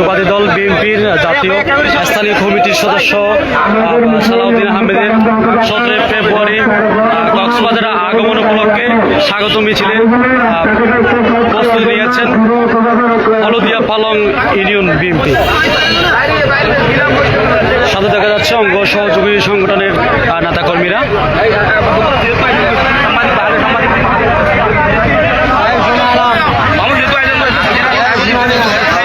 জাতীয়বাদী দল, বিএনপির জাতীয় স্থানীয় কমিটির সদস্য সালাউদ্দিন আহমেদের সতেরোই ফেব্রুয়ারি কক্সবাজারে আগমন উপলক্ষে স্বাগত মিছিলে প্রস্তুতি নিয়েছেন হলদিয়া পালং ইউনিয়ন বিএনপি। সাথে দেখা যাচ্ছে অঙ্গ সহযোগী সংগঠনের নেতাকর্মীরা। সাই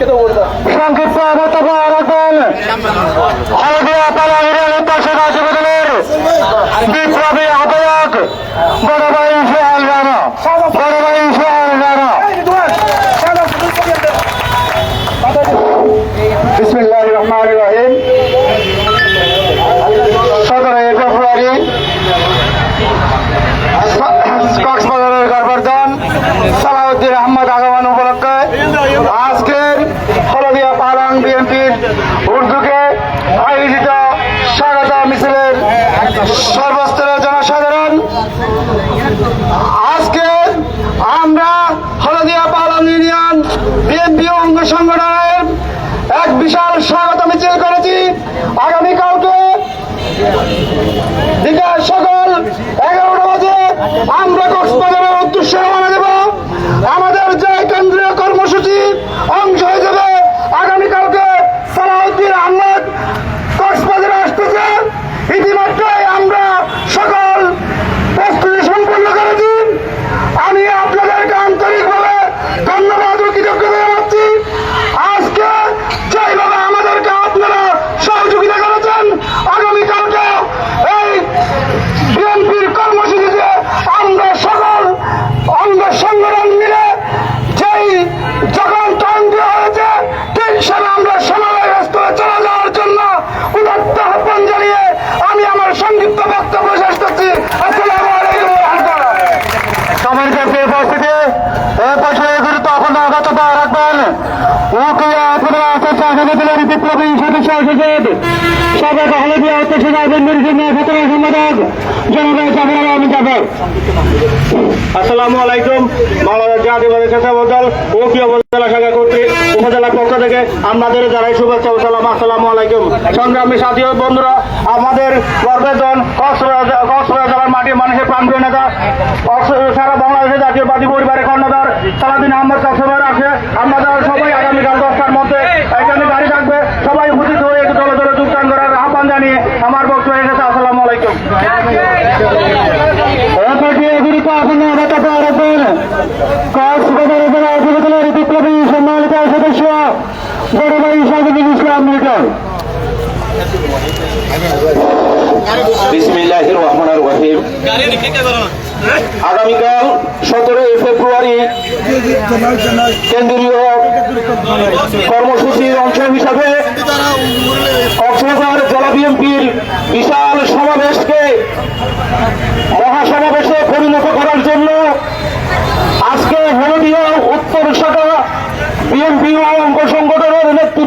সংক্ষিপ্ত বক্তব্য রাখবেন। হলদিয়া পালা ইরান উত্তর যুবদলের বিপ্লবী আহ্বায়ক বড় ভাই সোহাল রানা। বড় ভাই সোহাল রানা। বিসমিল্লাহ রহমান রহিম। সতেরোই কক্সবাজারের গর্বর্ধন সালাউদ্দিন আহমদ আগমন উপলক্ষে আজকের হলদিয়া পালং বিএনপির উর্দুকে আয়োজিত স্বাগত মিছিলের সর্বস্তরের সমিতির বিপ্লবী সদস্য সচিব সাবেক হলদিয়া উত্তর ভেতরের সম্পাদক জনতা জাফর আলম জাফর। আসসালামু আলাইকুম, বাংলাদেশ জাতীয়বাদী স্বেচ্ছাসেবক দল ওপি উপজেলা শাখা কর্তৃক উপজেলার পক্ষ থেকে আপনাদের জানাই শুভেচ্ছা ও সালাম। আসসালামু আলাইকুম। সংগ্রামী সাথী বন্ধুরা, আমাদের গর্বের দল কক্সবাজার জেলার মাটির মানুষের প্রাণপ্রিয় নেতা সারা বাংলাদেশের জাতীয়বাদী পরিবারের কর্ণধার সালাদিন আহমদ কক্সবাজার আছে। আপনারা সবাই আগামীকাল দশটার মধ্যে এখানে গাড়ি থাকবে সবাই উপস্থিত হয়ে দলে দলে যোগদান করার আহ্বান জানিয়ে আমার বক্তব্য এসেছে আসসালামু আলাইকুম এরপরে গুরুত্বপূর্ণ বক্তব্য রাখবেন কক্সবাজার জেলা যুবদলের বিপ্লবী সম্মানিত সদস্য বড় ভাই ইসলাম আগামীকাল সতেরোই ফেব্রুয়ারি কেন্দ্রীয় কর্মসূচির অংশ হিসাবে কক্সবাজার জেলা বিএনপির বিশাল সমাবেশকে মহাসমাবেশে পরিণত করার জন্য আজকে হলদিয়া উত্তর শাখা বিএনপি ও অঙ্গ সংগঠনের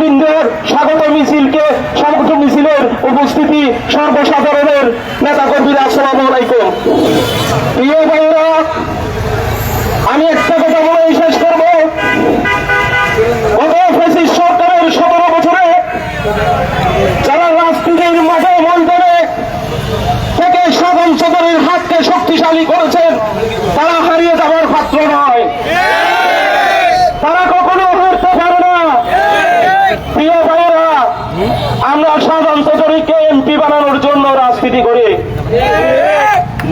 নেতৃবৃন্দের স্বাগত মিছিলকে স্বাগত মিছিলের উপস্থিতি সর্বসাধারণের নেতা কর্মীরা আসসালাম আলাইকুম। প্রিয় ভাইরা আমি একটা কথা বলে শেষ করব। সরকারের সতেরো বছরে যারা রাজনীতির মাঠে ময়দানে থেকে সাধারণ সদরের হাতকে শক্তিশালী করেছেন তারা হারিয়ে যাওয়ার পাত্র নয় তারা কখনো হারতে পারে না প্রিয় ভাইয়েরা আমরা সাধারণ সদরীকে এমপি বানানোর জন্য রাজনীতি করি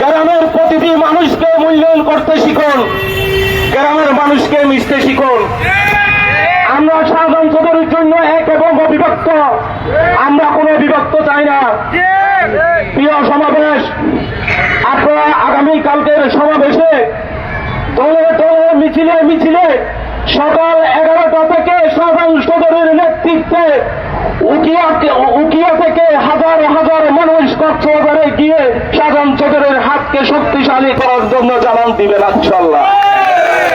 গ্রামের প্রতিটি মানুষকে মূল্যায়ন করতে শিখুন। গ্রামের মানুষকে মিশতে শিখুন। আমরা সাধারণ সদরের জন্য এক এবং অবিভক্ত। আমরা কোনো বিভক্ত চাই না। প্রিয় সমাবেশ, আপনারা আগামীকালকের সমাবেশে দলে দলে মিছিলে মিছিলে সকাল এগারোটা থেকে সাধারণ সদরের নেতৃত্বে উকিয়া উকিয়া থেকে হাজার হাজার মানুষ কক্সবাজারে গিয়ে সাধারণ সদরের হাতকে শক্তিশালী করার জন্য জানান দিবেন ইনশাল্লাহ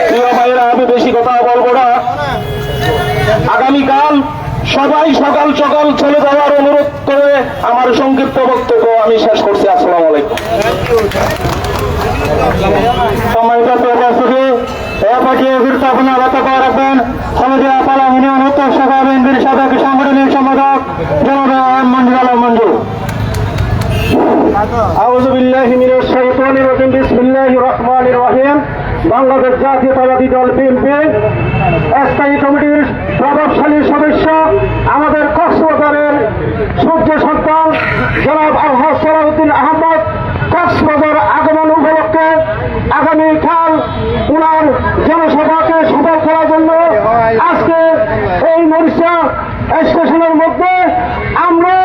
প্রিয় ভাইয়েরা আমি বেশি কথা বলব না। আগামীকাল সবাই সকাল সকাল চলে যাওয়ার অনুরোধ করে আমার সংক্ষিপ্ত বক্তব্য আমি শেষ করছি। আসসালাম আলাইকুম। বাংলাদেশ জাতীয়তাবাদী দল বিএনপি। স্থায়ী কমিটির প্রভাবশালী সদস্য আমাদের কক্সবাজারের সূর্য সন্তান জনাব বরিশা স্টেশনের মধ্যে আমরা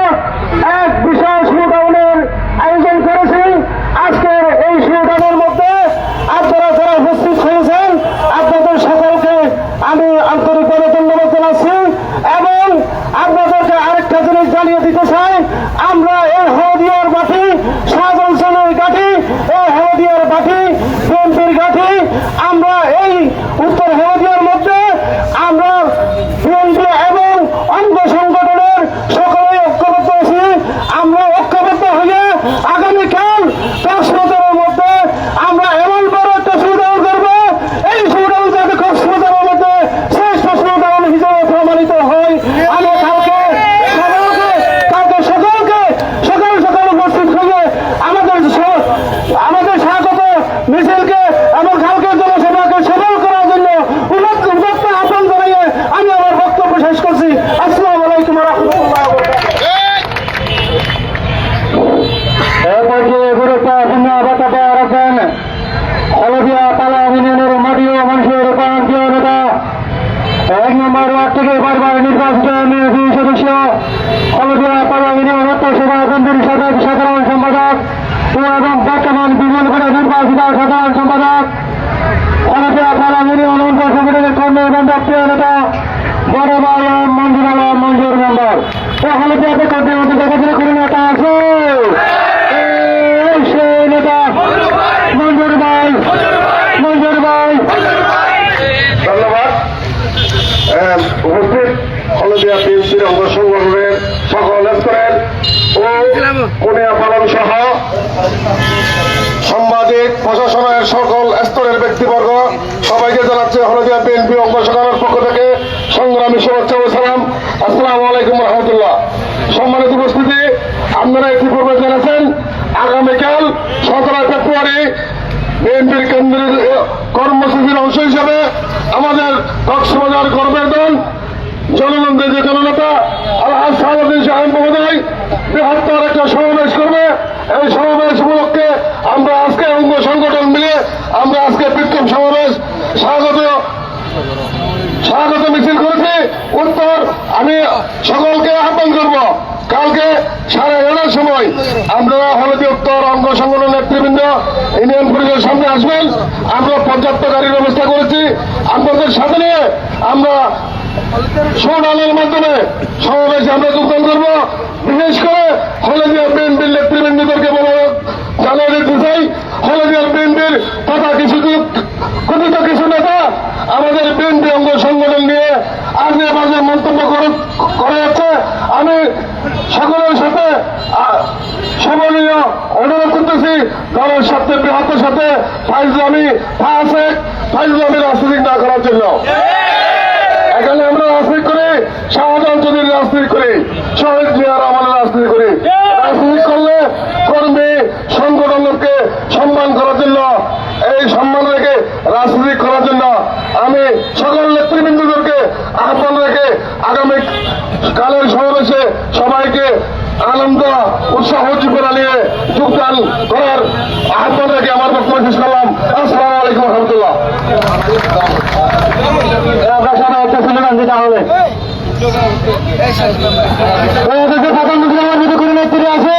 এক বিশাল শোডাউনের আয়োজন করেছি। আজকের এই শোডাউনের মধ্যে আপনারা যারা উপস্থিত হয়েছেন, আপনাদের সকলকে আমি আন্তরিকভাবে ধন্যবাদ জানাচ্ছি এবং আপনাদেরকে আরেকটা জিনিস জানিয়ে দিতে চাই। আমরা এই হলদিয়ার মাটি শাহজাহানের ঘাটি, এই হলদিয়ার ঘাটি বিএনপির ঘাটি, আমরা এই উত্তর হলদিয়ার মধ্যে আমরা বিএনপি এবং অঙ্গ সংগঠনের সকলেই ঐক্যবদ্ধ আছি আমরা ঐক্যবদ্ধ হয়ে আগামীকাল কক্সবাজারের মধ্যে আমরা এমন বড় একটা শোডাউন করব এই শোডাউন যাতে কক্সবাজারের মধ্যে শ্রেষ্ঠ শোডাউন হিসেবে প্রমাণিত হয় আমরা কালকে সকলকে কালকে সকলকে সকাল সকাল উপস্থিত হয়ে আমাদের স- আমাদের স্বাগত মিছিলকে এবং কালকে জনসভাকে সফল করার জন্য উন্নত উন্নত আহ্বান জানিয়ে আমি আমার বক্তব্য শেষ করছি আসসালামু আলাইকুম রহমতুল্লাহ এরপর যে গুরুত্বপূর্ণ বক্তব্য রাখেন হলদিয়া পালা ইউনিয়নের মাটি ও মানুষের প্রান্তীয় নেতা এক নম্বর ওয়ার্ড থেকে বারবার নির্বাচিত মেয়রী সদস্য হলদিয়া পালা ইউনিয়ন সাধারণ সম্পাদক ও এবং বর্তমান করে নির্বাচিত সাধারণ সম্পাদক। হলদিয়া পালা ইউনিয়ন অঞ্চল সংগঠনের কর্মী এবং প্রিয় নেতা, বড় ভাই মঞ্জুর আলম মঞ্জুর মেম্বার। ও হলদিয়াতে কর্মী মধ্যে দেখাশোনা করে নেতা আছে? সেই নেতা, মঞ্জুর ভাই মঞ্জুর ভাই। ধন্যবাদ। উপস্থিত হলদিয়া বিএনপির অঙ্গ সংগঠনের ও কোনিয়া পালন সহ সাংবাদিক, প্রশাসনের সকল স্তরের ব্যক্তিবর্গ, সবাইকে জানাচ্ছে হলদিয়া বিএনপি অঙ্গ সংগঠনের পক্ষ থেকে সংগ্রামী শুভেচ্ছা ও সালাম। আসসালামু আলাইকুম রহমতুল্লাহ। সম্মানিত উপস্থিতি, আপনারা ইতিপূর্বে জেনেছেন আগামীকাল সতেরো ফেব্রুয়ারি বিএনপির কেন্দ্রের কর্মসূচির অংশ হিসেবে আমাদের কক্সবাজার গর্বের দল জনগণদের যে জননেতা, আলহাজ সালাউদ্দিন সাহেব মহোদয় বৃহত্তর একটা সমাবেশ করবে। এই সমাবেশ উপলক্ষে আমরা আজকে অঙ্গ সংগঠন মিলে আমরা আজকে বিক্ষোভ সমাবেশ স্বাগত স্বাগত মিছিল করেছি। উত্তর আমি সকলকে আহ্বান করব। কালকে সাড়ে এগারোটার সময় আপনারা হলদি উত্তর অঙ্গ সংগঠন নেতৃবৃন্দ, ইউনিয়ন পরিষদের সামনে আসবেন। আমরা পর্যাপ্ত গাড়ির ব্যবস্থা করেছি। আপনাদের সাথে নিয়ে আমরা সোনালের মাধ্যমে সমাবেশে আমরা যোগদান করব। বিশেষ করে হলদিয়া বিএনপির নেতৃবৃন্দদেরকে বলা জানিয়ে দিতে চাই হলদিয়ার বিএনপির তথা কিছু কথিত কিছু নেতা আমাদের বিএনপি অঙ্গ সংগঠন নিয়ে আজে বাজে মন্তব্য করে- যাচ্ছে, আমি সকলের সাথে সমনীয় অনুরোধ করতেছি, দলের সাথে, বৃহত্তর সাথে, ফাইজলামি ফাসেক, ফাইজলামি রাজনীতি না করার জন্য। এখানে আমরা রাজনীতি করি শাহজাহান চৌধুরীর রাজনীতি করি, শহীদ জিয়া রহমানের রাজনীতি করি। রাজনীতি করলে কর্মী সংগঠনকে সম্মান করার জন্য, এই সম্মান রেখে রাজনীতি করার জন্য আমি সকল নেতৃবৃন্দদেরকে আহ্বান রেখে আগামী কালের সমাবেশে সবাইকে আনন্দ, উৎসাহ উজ্জীবনা নিয়ে যোগদান করার আহ্বান রেখে আমার বক্তব্য শেষ করলাম। আসসালামু আলাইকুম রহমতুল্লাহ। ওদেরকে প্রধানমন্ত্রী আমার মধ্যে আছে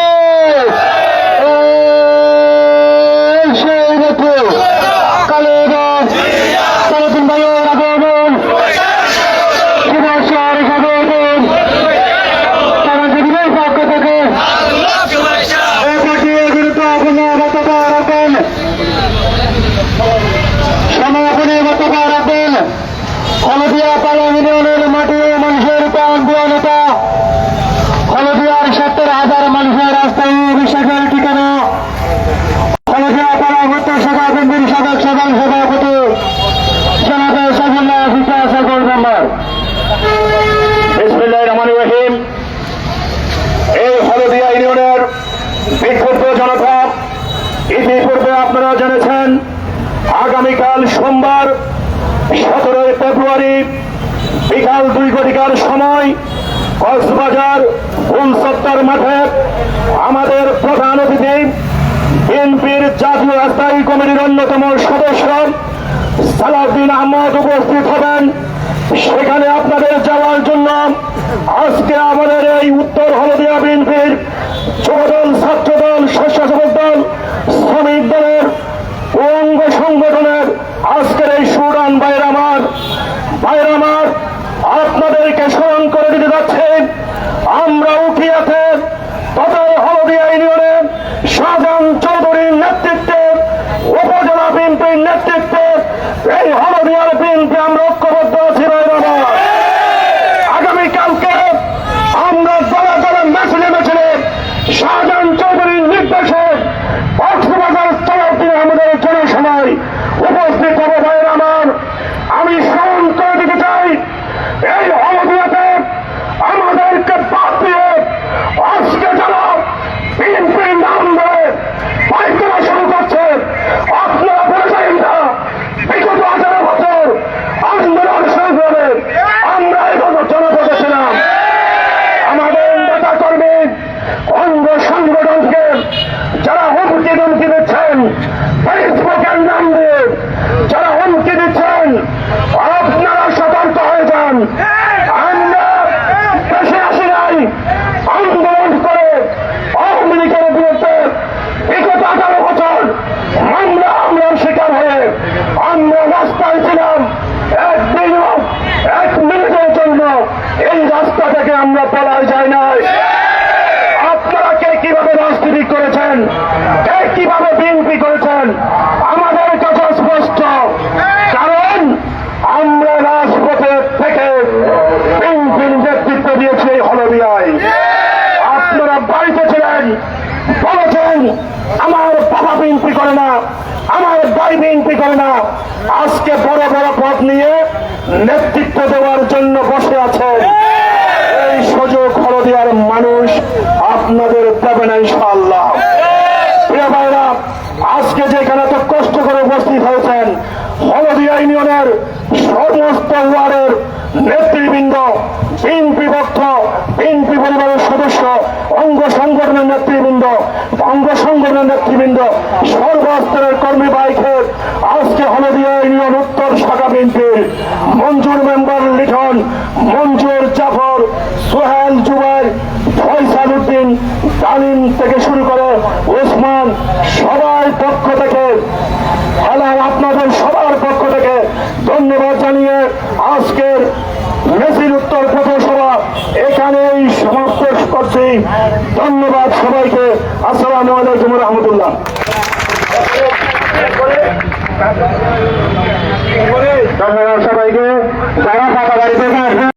এই সেই নেত্রী কালেদা সালাদিন ভাই রাঘবন শিবশ্বর সাগরবন সারাজীবনের পক্ষ থেকে এই পার্টির গুরুত্বপূর্ণ বক্তব্য রাখবেন সমাপনী বক্তব্য রাখবেন হলদিয়া পালা ইউনিয়নের মাটি ও মানুষের প্রাণ প্রিয় নেতা হলদিয়ার সত্তর হাজার মানুষের রাস্তায় বিশ্বাসের ঠিকানা হলদিয়া পালা উত্তর শাখা কেন্দ্রের সাবেক সাধারণ সভাপতি জনাবে সাফুল্লাহ ফিফা সকল মেম্বার বিসমিল্লাহির রহমানির রহিম এই হলদিয়া ইউনিয়নের বিক্ষুব্ধ জনতা ইতিপূর্বে আপনারা জেনেছেন আগামীকাল সোমবার, সতেরোই ফেব্রুয়ারি, বিকাল দুই ঘটিকার সময় কক্সবাজার ফুলসত্তর মাঠে আমাদের প্রধান অতিথি, বিএনপির জাতীয় স্থায়ী কমিটির অন্যতম সদস্য সালাউদ্দিন আহমদ উপস্থিত হবেন। সেখানে আপনাদের যাওয়ার জন্য আজকে আমাদের এই উত্তর হলদিয়া বিএনপির যুবদল, ছাত্রদল, স্বেচ্ছাসেবক দল, শ্রমিক দলের ও অঙ্গ সংগঠনের আজকের এই সুরান বাইর আমার বাইর আমার আপনাদেরকে স্মরণ করে দিতে যাচ্ছে। আমরা উঠিয়াতে তবে হলদিয়া ইউনিয়নে শাহজাহান চৌধুরীর নেতৃত্বে, উপজেলা বিএনপির নেতৃত্বে, এই হলদিয়ার বিএনপি আমরা ঐক্যবদ্ধ আছি ভাই বাবা আগামীকালকে আমরা দলে দলে মেছিলে মেছিলে শাহজাহান চৌধুরীর নির্দেশে কক্সবাজার তলাউদ্দিন আমাদের জনসভায় উপস্থিত হবে ভাইয়ের আমার আমি স্মরণ করে দিতে চাই এই হলদিয়াতে আমাদেরকে বাদ দিয়ে আজকে যারা বিএনপির নাম ধরে পাইকারা শুরু করছে আপনারা বলে যাবেন না বিগত আঠারো বছর আন্দোলন শুরু করে আমরা এগুলো জনপদে ছিলাম আমাদের নেতা কর্মী অঙ্গ সংগঠনকে যারা হুমকি ধমকি দিচ্ছেন ফেসবুকের নাম দিয়ে যারা হুমকি দিচ্ছেন আপনারা সতর্ক হয়ে যান আমরা দেশে আসি নাই আন্দোলন করে আওয়ামী লীগের বিরুদ্ধে বিগত আঠারো বছর মামলা হামলার শিকার হয়ে আমরা রাস্তায় ছিলাম একদিনও এক মিনিটের জন্য এই রাস্তা থেকে আমরা পলায় যাই নাই আপনারা কে কীভাবে রাজনীতি করেছেন কে কীভাবে বিএনপি করেছেন আমাদের কাছে স্পষ্ট কারণ আমরা রাজপথে থেকে বিএনপির নেতৃত্ব দিয়েছি এই হলদিয়ায় আপনারা বাড়িতে ছিলেন বলেছেন আমার বাবা বিএনপি করে না আমার ভাই বিএনপি করে না আজকে বড় বড় পদ নিয়ে নেতৃত্ব দেওয়ার জন্য বসে আছেন। এই সুযোগ হলদিয়ার মানুষ আপনাদের দেবে না ইনশাআল্লাহ। আজকে যেখানে তো কষ্ট করে উপস্থিত হয়েছেন, হলদিয়া ইউনিয়নের সমস্ত ওয়ার্ডের নেতৃবৃন্দ, বিএনপি পক্ষ, বিএনপি পরিবারের সদস্য, অঙ্গ সংগঠনের নেতৃবৃন্দ, অঙ্গ সংগঠনের নেতৃবৃন্দ, সর্বস্তরের কর্মী বাইকের আজকে হলদিয়া ইউনিয়ন উত্তর শাখা বিএনপির মঞ্জুর মেম্বার লিখন মঞ্জুর জাফর, সোহেল জুবাইর, ফয়সাল উদ্দিন, তালিম থেকে শুরু করে ওসমান, সবার পক্ষ থেকে আপনাদের সবার পক্ষ থেকে ধন্যবাদ জানিয়ে মেসির উত্তর পথসভা এখানেই সমাপ্ত করছি। ধন্যবাদ সবাইকে। আসসালামু আলাইকুম রহমতুল্লাহ। সবাইকে।